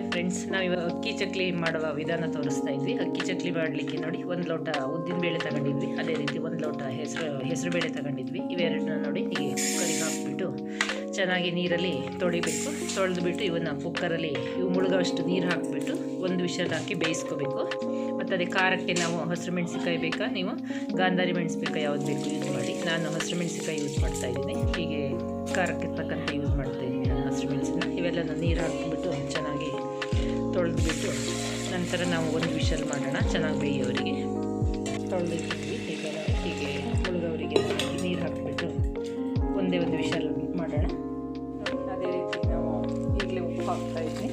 Hi friends ನಾವು ಇವಾಗ ಅಕ್ಕಿ ಚಕ್ಲಿ ಮಾಡುವ ವಿಧಾನ ತೋರಿಸ್ತಾ ಇದ್ವಿ. ಅಕ್ಕಿ ಚಕ್ಲಿ ಮಾಡಲಿಕ್ಕೆ ನೋಡಿ ಒಂದು ಲೋಟ ಉದ್ದಿನ ಬೇಳೆ ತಗೊಂಡಿದ್ವಿ. ಅದೇ ರೀತಿ ಒಂದು ಲೋಟ ಹೆಸರು ಹೆಸರು ಬೇಳೆ ತಗೊಂಡಿದ್ವಿ. ಇವೆರಡನ್ನ ನೋಡಿ ಹೀಗೆ ಕುಕ್ಕರಿಗೆ ಹಾಕ್ಬಿಟ್ಟು ಚೆನ್ನಾಗಿ ನೀರಲ್ಲಿ ತೊಳಿಬೇಕು. ತೊಳೆದುಬಿಟ್ಟು ಇವನ್ನ ಕುಕ್ಕರಲ್ಲಿ ಇವು ಮುಳುಗೋಷ್ಟು ನೀರು ಹಾಕಿಬಿಟ್ಟು ಒಂದು ವಿಷಲ್ ಹಾಕಿ ಬೇಯಿಸ್ಕೋಬೇಕು. ಮತ್ತು ಅದೇ ಖಾರಕ್ಕೆ ನಾವು ಹಸಿರು ಮೆಣಸಿಕಾಯಿ ಬೇಕಾ? ನೀವು ಗಾಂಧಾರಿ ಮೆಣಸಿನ್ಕಾಯಿ ಯಾವ್ದು ಬೇಕು ಯೂಸ್ ಮಾಡಿ. ನಾನು ಹಸಿರು ಮೆಣಸಿಕಾಯಿ ಯೂಸ್ ಮಾಡ್ತಾ ಇದ್ದೀನಿ. ಹೀಗೆ ಖಾರಕ್ಕೆ ತಕ್ಕಂತೆ ಯೂಸ್ ಮಾಡ್ತಾ ಇದ್ದೀನಿ ನಾನು ಹಸಿರು ಮೆಣಸಿನ. ಇವೆಲ್ಲನ ನೀರು ಹಾಕಿಬಿಟ್ಟು ಚೆನ್ನಾಗಿ ತೊಳೆದ್ಬಿಟ್ಟು ನಂತರ ನಾವು ಒಂದು ವಿಷಲ್ ಮಾಡೋಣ. ಚೆನ್ನಾಗಿ ಬೇಯೋರಿಗೆ. ತೊಳೆದಿಟ್ಟಿದ್ವಿ. ಹೀಗೆ ನಾವು ಹೀಗೆ ಉಳಿದವರಿಗೆ ನೀರು ಹಾಕಿಬಿಟ್ಟು ಒಂದೇ ಒಂದು ವಿಷಲ್ ಮಾಡೋಣ. ಅದೇ ರೀತಿ ನಾವು ಈಗಲೇ ಉಪ್ಪು ಹಾಕ್ತಾ ಇದ್ವಿ.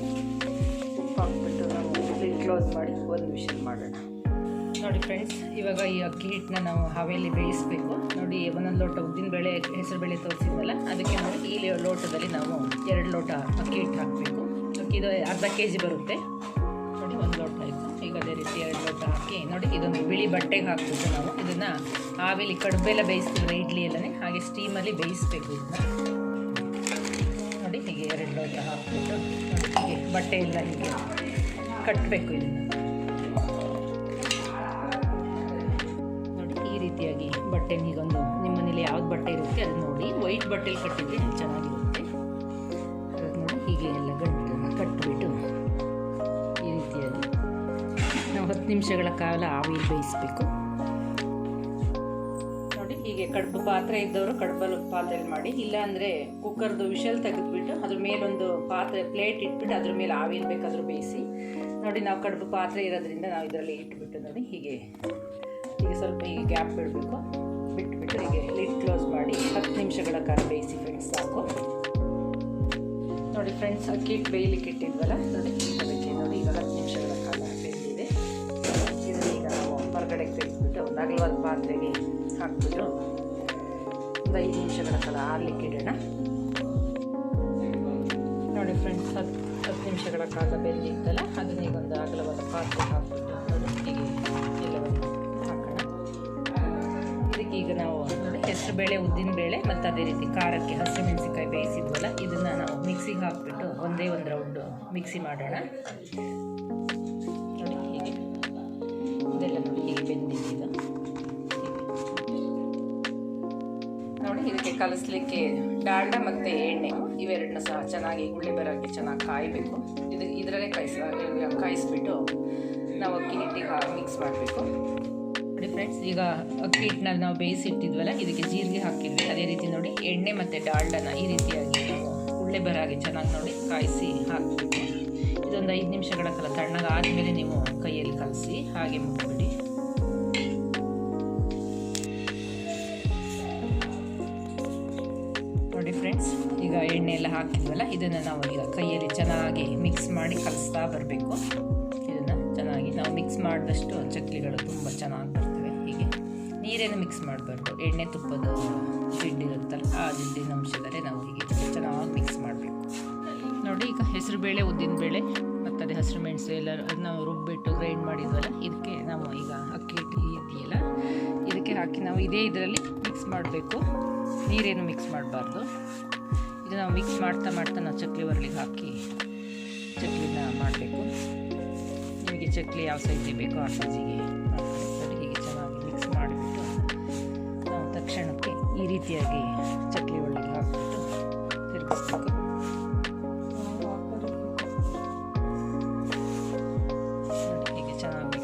ಉಪ್ಪು ಹಾಕ್ಬಿಟ್ಟು ನಾವು ಲಿಡ್ ಕ್ಲೋಸ್ ಮಾಡಿ ಒಂದು ವಿಷಲ್ ಮಾಡೋಣ. ನೋಡಿ ಫ್ರೆಂಡ್ಸ್ ಇವಾಗ ಈ ಅಕ್ಕಿ ಹಿಟ್ಟನ್ನ ನಾವು ಹವೆಯಲ್ಲಿ ಬೇಯಿಸಬೇಕು. ನೋಡಿ, ಒಂದೊಂದು ಲೋಟ ಉದ್ದಿನ ಬೇಳೆ, ಹೆಸರು ಬೇಳೆ ತೋರಿಸಿದ್ವಲ್ಲ, ಅದಕ್ಕೆ ನಾವು ಈ ಲೋಟದಲ್ಲಿ ನಾವು ಎರಡು ಲೋಟ ಅಕ್ಕಿ ಹಿಟ್ಟು ಹಾಕಬೇಕು. ಅಕ್ಕಿ ಇದು ಅರ್ಧ ಕೆ ಜಿ ಬರುತ್ತೆ. ನೋಡಿ ಒಂದು ಲೋಟ ಆಯಿತು. ಈಗ ಅದೇ ರೀತಿ ಎರಡು ಲೋಟ ಹಾಕಿ, ನೋಡಿ ಇದೊಂದು ಬಿಳಿ ಬಟ್ಟೆಗೆ ಹಾಕ್ಬಿಟ್ಟು ನಾವು ಇದನ್ನು ಆವಿಲಿ ಕಡುಬೆಲ್ಲ ಬೇಯಿಸ್ತೀವಿ ಇಡ್ಲಿ ಎಲ್ಲನೇ, ಹಾಗೆ ಸ್ಟೀಮಲ್ಲಿ ಬೇಯಿಸ್ಬೇಕು ಇದನ್ನ. ನೋಡಿ ಹೀಗೆ ಎರಡು ಲೋಟ ಹಾಕ್ಬಿಟ್ಟು ಹೀಗೆ ಬಟ್ಟೆ ಎಲ್ಲ ಹೀಗೆ ಕಟ್ಟಬೇಕು ಇದನ್ನು. ನೋಡಿ ಈ ರೀತಿಯಾಗಿ ಬಟ್ಟೆ ಹೀಗೊಂದು ನಿಮ್ಮ ಮನೇಲಿ ಯಾವ್ದು ಬಟ್ಟೆ ಇರುತ್ತೆ ಅದು ನೋಡಿ. ವೈಟ್ ಬಟ್ಟೆಲಿ ಕಟ್ಟಿದ್ರೆ ಚೆನ್ನಾಗಿರುತ್ತೆ. ನೋಡಿ ಹೀಗೆ ಎಲ್ಲ ಗಂಟನ್ನು ಕಟ್ಟಿಬಿಟ್ಟು ಈ ರೀತಿಯಾಗಿ ನಾವು ಹತ್ತು ನಿಮಿಷಗಳ ಕಾಲ ಆವಿಯಲ್ಲಿ ಬೇಯಿಸಬೇಕು. ನೋಡಿ, ಹೀಗೆ ಕಡುಬು ಪಾತ್ರೆ ಇದ್ದವರು ಕಡುಬಲ್ ಪಾತ್ರೆಯಲ್ಲಿ ಮಾಡಿ, ಇಲ್ಲ ಅಂದರೆ ಕುಕ್ಕರ್ದು ವಿಷಲ್ ತೆಗೆದುಬಿಟ್ಟು ಅದ್ರ ಮೇಲೊಂದು ಪಾತ್ರೆ ಪ್ಲೇಟ್ ಇಟ್ಬಿಟ್ಟು ಅದ್ರ ಮೇಲೆ ಆವಿಲ್ ಬೇಕಾದರೂ ಬೇಯಿಸಿ. ನೋಡಿ, ನಾವು ಕಡುಬು ಪಾತ್ರೆ ಇರೋದ್ರಿಂದ ನಾವು ಇದರಲ್ಲಿ ಇಟ್ಬಿಟ್ಟು ನೋಡಿ, ಹೀಗೆ ಹೀಗೆ ಸ್ವಲ್ಪ ಹೀಗೆ ಗ್ಯಾಪ್ ಬಿಡಬೇಕು. ಬಿಟ್ಬಿಟ್ಟು ಹೀಗೆ ಲಿಡ್ ಕ್ಲೋಸ್ ಮಾಡಿ ಹತ್ತು ನಿಮಿಷಗಳ ಕಾಲ ಬೇಯಿಸಿ ಫ್ರೆಂಡ್ಸ್ ಫ್ರೆಂಡ್ಸ್ ಅಕ್ಕಿ ಬೇಯಲಿಕ್ಕೆ ಇಟ್ಟಿದ್ವಲ್ಲ? ನೋಡಿ, ಅದಕ್ಕೆ ನೋಡಿ ಈಗ ಹತ್ತು ನಿಮಿಷಗಳ ಕಾಲ ಬೆಂದಿದೆ ಇದನ್ನ ಈಗ ನಾವು ಹೊರಗಡೆಗೆ ತೆಗೆದುಬಿಟ್ಟು ಒಂದು ಅಗಲವಾದ ಪಾತ್ರೆಗೆ ಹಾಕ್ಬಿಟ್ಟು ಒಂದು ಐದು ನಿಮಿಷಗಳ ಕಾಲ ಆರ್ಲಿಕ್ಕೆ ಇಡೋಣ. ನೋಡಿ ಫ್ರೆಂಡ್ಸ್ ಹತ್ತು ಹತ್ತು ನಿಮಿಷಗಳ ಕಾಲ ಬೆಂದಿತ್ತಲ್ಲ ಅದನ್ನ ಈಗ ಒಂದು ಅಗಲವಾದ ಪಾತ್ರೆ ಹಾಕ್ಬಿಟ್ಟು ಎಲ್ಲವನ್ನು ಹಾಕೋಣ. ಇದಕ್ಕೆ ಈಗ ನಾವು ನೋಡಿ, ಹೆಸರು ಬೇಳೆ, ಉದ್ದಿನ ಬೇಳೆ, ಮತ್ತು ಅದೇ ರೀತಿ ಖಾರಕ್ಕೆ ಹಸಿರು ಮೆಣಸಿನ್ಕಾಯಿ ಹಾಕ್ಬಿಟ್ಟು ಒಂದೇ ಒಂದು ರೌಂಡು ಮಿಕ್ಸಿ ಮಾಡೋಣ. ನೋಡಿ ಹೀಗೆ. ಇದೆಲ್ಲ ನೋಡಿ ಹೀಗೆ ಬೆಂದಿದೆ ಇದು ನೋಡಿ ಇದಕ್ಕೆ ಕಲಿಸ್ಲಿಕ್ಕೆ ಡಾಲ್ಡ ಮತ್ತು ಎಣ್ಣೆ ಇವೆರಡನ್ನ ಸಹ ಚೆನ್ನಾಗಿ ಗುಳ್ಳಿ ಬರೋಕ್ಕೆ ಚೆನ್ನಾಗಿ ಕಾಯಬೇಕು. ಇದು ಇದರಲ್ಲೇ ಕಾಯಿಸ ಕಾಯಿಸ್ಬಿಟ್ಟು ನಾವು ಅಕ್ಕಿ ಹಿಟ್ಟಿಗೆ ಮಿಕ್ಸ್ ಮಾಡಬೇಕು. ನೋಡಿ ಫ್ರೆಂಡ್ಸ್ ಈಗ ಅಕ್ಕಿ ಹಿಟ್ಟನ್ನ ನಾವು ಬೇಯಿಸಿಟ್ಟಿದ್ವಲ್ಲ ಇದಕ್ಕೆ ಜೀರಿಗೆ ಹಾಕಿದ್ವಿ. ಅದೇ ರೀತಿ ನೋಡಿ ಎಣ್ಣೆ ಮತ್ತು ಡಾಲ್ಡನ ಈ ರೀತಿಯಾಗಿ ಉಳ್ಳೆ ಬರಾಗಿ ಚೆನ್ನಾಗಿ ನೋಡಿ ಕಾಯಿಸಿ ಹಾಕಿಬಿಡಿ ಇದೊಂದು ಐದು ನಿಮಿಷಗಳ ಕಾಲ ತಣ್ಣಗಾದಮೇಲೆ ನೀವು ಕೈಯಲ್ಲಿ ಕಲಸಿ ಹಾಗೆ ಮುಟ್ಬಿಡಿ ನೋಡಿ ಫ್ರೆಂಡ್ಸ್, ಈಗ ಎಣ್ಣೆ ಎಲ್ಲ ಹಾಕಿದ್ವಲ್ಲ ಇದನ್ನು ನಾವು ಈಗ ಕೈಯಲ್ಲಿ ಚೆನ್ನಾಗಿ ಮಿಕ್ಸ್ ಮಾಡಿ ಕಲಿಸ್ತಾ ಬರಬೇಕು. ಇದನ್ನು ಚೆನ್ನಾಗಿ ನಾವು ಮಿಕ್ಸ್ ಮಾಡಿದಷ್ಟು ಚಕ್ಲಿಗಳು ತುಂಬ ಚೆನ್ನಾಗಿ ಬರ್ತವೆ. ನೀರೇನು ಮಿಕ್ಸ್ ಮಾಡಬಾರ್ದು. ಎಣ್ಣೆ ತುಪ್ಪದ ಜಿಡ್ಡು ಇರುತ್ತಲ್ಲ, ಆ ಜಿಡ್ಡಿನ ಅಂಶದಲ್ಲೇ ನಾವು ಹೀಗೆ ಚೆನ್ನಾಗಿ ಮಿಕ್ಸ್ ಮಾಡಬೇಕು. ನೋಡಿ, ಈಗ ಹೆಸರು ಬೇಳೆ, ಉದ್ದಿನ ಬೇಳೆ, ಮತ್ತು ಅದೇ ಹಸಿರು ಮೆಣಸು ಎಲ್ಲ ನಾವು ರುಬ್ಬಿಟ್ಟು ಗ್ರೈಂಡ್ ಮಾಡಿದ್ವಲ್ಲ, ಇದಕ್ಕೆ ನಾವು ಈಗ ಅಕ್ಕಿ ಹಿಟ್ಟು ಇದೆಯಲ್ಲ, ಇದಕ್ಕೆ ಹಾಕಿ ನಾವು ಇದೇ ಇದರಲ್ಲಿ ಮಿಕ್ಸ್ ಮಾಡಬೇಕು. ನೀರೇನು ಮಿಕ್ಸ್ ಮಾಡಬಾರ್ದು. ಇದು ನಾವು ಮಿಕ್ಸ್ ಮಾಡ್ತಾ ಮಾಡ್ತಾ ನಾವು ಚಕ್ಲಿ ಒರಳಿಗೆ ಹಾಕಿ ಚಕ್ಲಿನ ಮಾಡಬೇಕು. ನಿಮಗೆ ಚಕ್ಲಿ ಯಾವ ಸೈಜಿಗೆ ಬೇಕೋ ಆ ಸೈಜಿಗೆ ಈ ರೀತಿಯಾಗಿ ಚಕ್ಲಿ ಒಳಗೆ ಹಾಕ್ಬಿಟ್ಟು ತಿರುಗಿಸ್ಬೇಕು ಹೀಗೆ ಚೆನ್ನಾಗಿ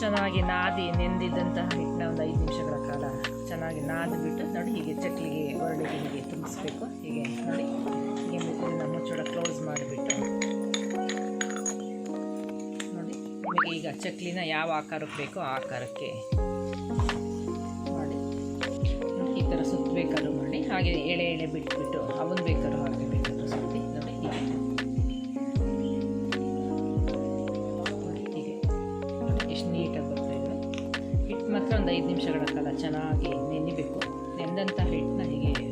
ಚೆನ್ನಾಗಿ ನಾದಿ ನೆಂದಿದ್ದಂತಹ ಹಿಟ್ಟನ್ನ ಒಂದು ಐದು ನಿಮಿಷಗಳ ಕಾಲ ಚೆನ್ನಾಗಿ ನಾದ್ಬಿಟ್ಟು ನೋಡಿ, ಹೀಗೆ ಚಕ್ಲಿಗೆ ಒರಳಿಗೆ ಹೀಗೆ ತುಂಬಿಸ್ಬೇಕು. ಹೀಗೆ ನೋಡಿ, ಹೀಗೆ ಇದನ್ನ ಮುಚ್ಚೋಡ ಕ್ಲೋಸ್ ಮಾಡಿಬಿಟ್ಟು. ಈಗ ಚಕ್ಲಿನ ಯಾವ ಆಕಾರಕ್ಕೆ ಬೇಕೋ ಆಕಾರಕ್ಕೆ ಸುತ್ತಬೇಕಾದ್ರೂ ಮಾಡಿ, ಹಾಗೆ ಎಳೆ ಎಳೆ ಬಿಟ್ಬಿಟ್ಟು ಅವನು ಬೇಕಾದ್ರೂ ಹಾಗೆ ಬೇಕಾದ್ರೂ ಸುತ್ತಿ ನೋಡಿ ಹೀಗೆ. ಎಷ್ಟು ನೀಟಾಗಿ ಬರ್ತಾ ಇದೆ. ಹಿಟ್ಟು ಮಾತ್ರ ಒಂದು ಐದು ನಿಮಿಷಗಳ ಕಾಲ ಚೆನ್ನಾಗಿ ನೆನಿಬೇಕು. ನೆಂದಂಥ ಹಿಟ್ಟನ್ನ ಹೀಗೆ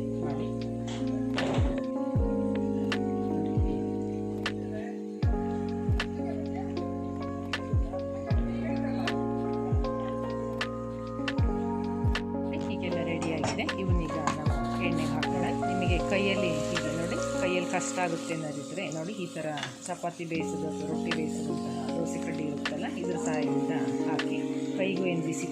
ಕೈಯಲ್ಲಿ ಹೀಗೆ ನೋಡಿ, ಕೈಯಲ್ಲಿ ಕಷ್ಟ ಆಗುತ್ತೆ ಅನ್ನೋದಿದ್ರೆ, ನೋಡಿ, ಈ ಥರ ಚಪಾತಿ ಬೇಯಿಸೋದು ಅಥವಾ ರೊಟ್ಟಿ ಬೇಯಿಸೋದು ದೋಸೆ ಕಡ್ಡಿ ಇರುತ್ತಲ್ಲ, ಇದ್ರ ಸಹಾಯದಿಂದ ಹಾಕಿ. ಕೈಗೂ ಏನು ಬಿಸಿ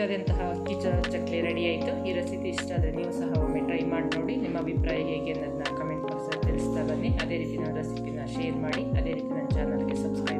ರುಚಿಯಾದಂತಹ ಚ- ಚಕ್ಲಿ ರೆಡಿ ಆಯಿತು. ಈ ರೆಸಿಪಿ ಇಷ್ಟ ಆದರೆ ನೀವು ಸಹ ಒಮ್ಮೆ ಟ್ರೈ ಮಾಡಿ ನೋಡಿ. ನಿಮ್ಮ ಅಭಿಪ್ರಾಯ ಹೇಗೆ ಅನ್ನೋದನ್ನ ಕಮೆಂಟ್ ಬಾಕ್ಸಲ್ಲಿ ತಿಳಿಸ್ತಾ ಬನ್ನಿ. ಅದೇ ರೀತಿ ನನ್ನ ರೆಸಿಪಿನ ಶೇರ್ ಮಾಡಿ, ಅದೇ ರೀತಿ ನನ್ನ ಚಾನಲ್ಗೆ ಸಬ್ಸ್ಕ್ರೈಬ್